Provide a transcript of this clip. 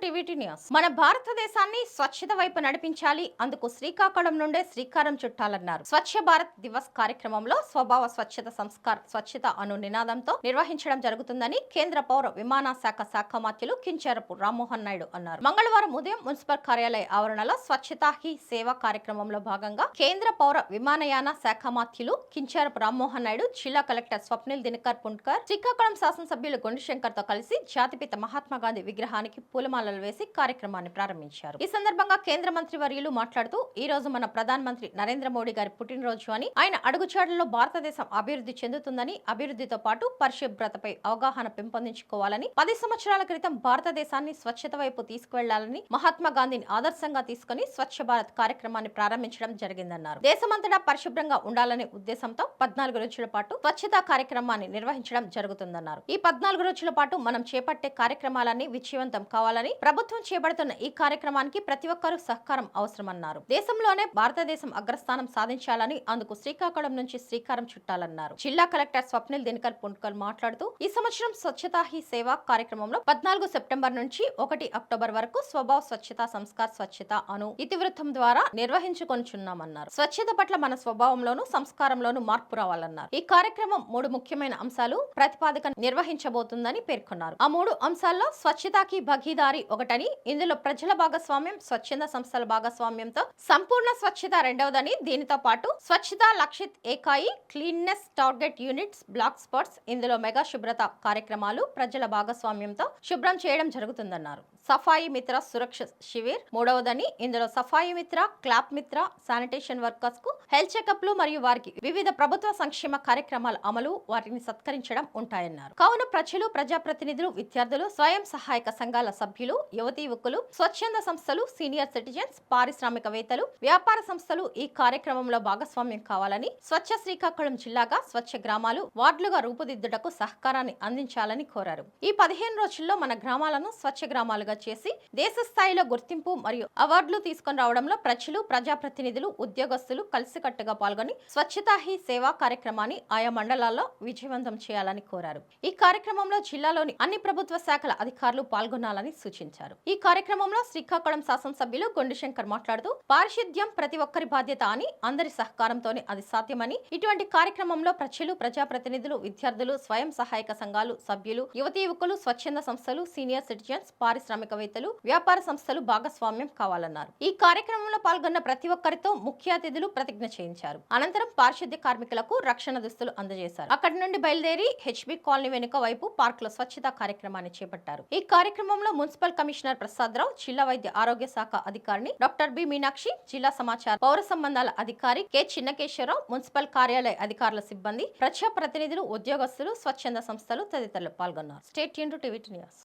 To news మన భారతదేశాన్ని స్వచ్ఛత వైపు నడిపించాలి. అందుకు శ్రీకాకుళం నుండే శ్రీకారం చుట్టాలన్నారు. స్వచ్ఛ భారత్ దివస్ కార్యక్రమంలో స్వభావ స్వచ్ఛత సంస్కార్ స్వచ్ఛత అను నినాదంతో నిర్వహించడం జరుగుతుందని కేంద్ర పౌర విమాన శాఖ శాఖ మాత్యులు కించరపు రామ్మోహన్ నాయుడు అన్నారు. మంగళవారం ఉదయం మున్సిపల్ కార్యాలయ ఆవరణలో స్వచ్ఛతా హీ సేవ కార్యక్రమంలో భాగంగా కేంద్ర పౌర విమానయాన శాఖ మాత్యులు కించారపు రామ్మోహన్ నాయుడు జిల్లా కలెక్టర్ స్వప్నిల్ దినకర్ పుంట్కర్ శ్రీకాకుళం శాసనసభ్యులు గుండుశంకర్తో కలిసి జాతిపిత మహాత్మా గాంధీ విగ్రహానికి పూలమాలలు వేసి కార్యక్రమాన్ని ప్రారంభించారు. ఈ సందర్భంగా కేంద్ర మంత్రి వర్యులు మాట్లాడుతూ ఈ రోజు మన ప్రధాన మంత్రి నరేంద్ర మోడీ గారి పుట్టినరోజు అని ఆయన అడుగుచాడల్లో భారతదేశం అభివృద్ధి చెందుతుందని అభివృద్ధితో పాటు పరిశుభ్రతపై అవగాహన పెంపొందించుకోవాలని పది సంవత్సరాల క్రితం భారతదేశాన్ని స్వచ్ఛత వైపు తీసుకువెళ్ళాలని మహాత్మా గాంధీని ఆదర్శంగా తీసుకుని స్వచ్ఛ భారత్ కార్యక్రమాన్ని ప్రారంభించడం జరిగిందన్నారు. దేశమంతటా పరిశుభ్రంగా ఉండాలనే ఉద్దేశంతో పద్నాలుగు రోజుల పాటు స్వచ్ఛతా కార్యక్రమాన్ని నిర్వహించడం జరుగుతుందన్నారు. ఈ పద్నాలుగు రోజుల పాటు మనం చేపట్టే కార్యక్రమాలన్నీ విజయవంతం కావాలని ప్రభుత్వం చేపడుతున్న ఈ కార్యక్రమానికి ప్రతి ఒక్కరూ సహకారం అవసరమన్నారు. దేశంలోనే భారతదేశం అగ్రస్థానం సాధించాలని అందుకు శ్రీకాకుళం నుంచి శ్రీకారం చుట్టాలన్నారు. జిల్లా కలెక్టర్ స్వప్నిల్ దినకర్ పుంట్కల్ మాట్లాడుతూ ఈ సంవత్సరం స్వచ్ఛతా హీ సేవ కార్యక్రమంలో పద్నాలుగు సెప్టెంబర్ నుంచి ఒకటి అక్టోబర్ వరకు స్వభావ స్వచ్ఛత సంస్కార్ స్వచ్ఛత అను ఇతివృత్తం ద్వారా నిర్వహించుకొనిచున్నామన్నారు స్వచ్ఛత పట్ల మన స్వభావంలోనూ సంస్కారంలోనూ మార్పు రావాలన్నారు. ఈ కార్యక్రమం మూడు ముఖ్యమైన అంశాలు ప్రతిపాదిక నిర్వహించబోతుందని పేర్కొన్నారు. ఆ మూడు అంశాల్లో స్వచ్ఛతాకి భగీదారి ఒకటని. ఇందులో ప్రజల భాగస్వామ్యం స్వచ్ఛంద సంస్థల భాగస్వామ్యంతో సంపూర్ణ స్వచ్ఛత రెండవదని దీనితో పాటు Swachhata Lakshit Ekai cleanness target units black spots ఇందులో మెగా శుభ్రత కార్యక్రమాలు ప్రజల భాగస్వామ్యంతో శుభ్రం చేయడం జరుగుతుందన్నారు. సఫాయి మిత్ర సురక్ష శివిర్ మూడవదని. ఇందులో సఫాయి మిత్ర క్లాప్ మిత్ర శానిటేషన్ వర్కర్స్కు హెల్త్ చెకప్లు మరియు వారికి వివిధ ప్రభుత్వ సంక్షేమ కార్యక్రమాల అమలు వాటిని సత్కరించడం ఉంటాయన్నారు. కావున ప్రజలు ప్రజాప్రతినిధులు విద్యార్థులు స్వయం సహాయక సంఘాల సభ్యులు యువతీ యువకులు స్వచ్ఛంద సంస్థలు సీనియర్ సిటిజన్స్ పారిశ్రామికవేత్తలు వ్యాపార సంస్థలు ఈ కార్యక్రమంలో భాగస్వామ్యం కావాలని స్వచ్ఛ శ్రీకాకుళం జిల్లాగా స్వచ్ఛ గ్రామాలు వార్డులుగా రూపుదిద్దుటకు సహకారాన్ని అందించాలని కోరారు. ఈ పదిహేను రోజుల్లో మన గ్రామాలను స్వచ్ఛ గ్రామాలుగా చేసి దేశ స్థాయిలో గుర్తింపు మరియు అవార్డులు తీసుకొని రావడంలో ప్రజలు ప్రజాప్రతినిధులు ఉద్యోగస్తులు కలిసి కలిసికట్టుగా పాల్గొని స్వచ్ఛతా హీ సేవా కార్యక్రమాన్ని ఆయా మండలాల్లో విజయవంతం చేయాలని కోరారు. ఈ కార్యక్రమంలో జిల్లాలోని అన్ని ప్రభుత్వ శాఖల అధికారులు పాల్గొనాలని సూచించారు. ఈ కార్యక్రమంలో శ్రీకాకుళం శాసనసభ్యులు గొండిశంకర్ మాట్లాడుతూ పారిశుద్ధ్యం ప్రతి ఒక్కరి బాధ్యత అని అందరి సహకారంతోనే అది సాధ్యమని ఇటువంటి కార్యక్రమంలో ప్రజలు ప్రజాప్రతినిధులు విద్యార్థులు స్వయం సహాయక సంఘాలు సభ్యులు యువతీ యువకులు స్వచ్ఛంద సంస్థలు సీనియర్ సిటిజన్స్ పారిశ్రామికవేత్తలు వ్యాపార సంస్థలు భాగస్వామ్యం కావాలన్నారు. ఈ కార్యక్రమంలో పాల్గొన్న ప్రతి ఒక్కరితో ముఖ్య అతిథులు ప్రతిజ్ఞ చేయించారు. అనంతరం పారిశుద్ధ్య కార్మికులకు రక్షణ దుస్తులు అందజేశారు. అక్కడి నుండి బయలుదేరి హెచ్బి కాలనీ వెనుక వైపు పార్క్లో స్వచ్ఛత కార్యక్రమాన్ని చేపట్టారు. ఈ కార్యక్రమంలో మున్సిపల్ కమిషనర్ ప్రసాద్ రావు జిల్లా వైద్య ఆరోగ్య శాఖ అధికారిని డాక్టర్ బి మీనాక్షి జిల్లా సమాచార పౌర సంబంధాల అధికారి కె చిన్నకేశ్వరరావు మున్సిపల్ కార్యాలయ అధికారుల సిబ్బంది ప్రజా ప్రతినిధులు ఉద్యోగస్తులు స్వచ్ఛంద సంస్థలు తదితరులు పాల్గొన్నారు. State TV news.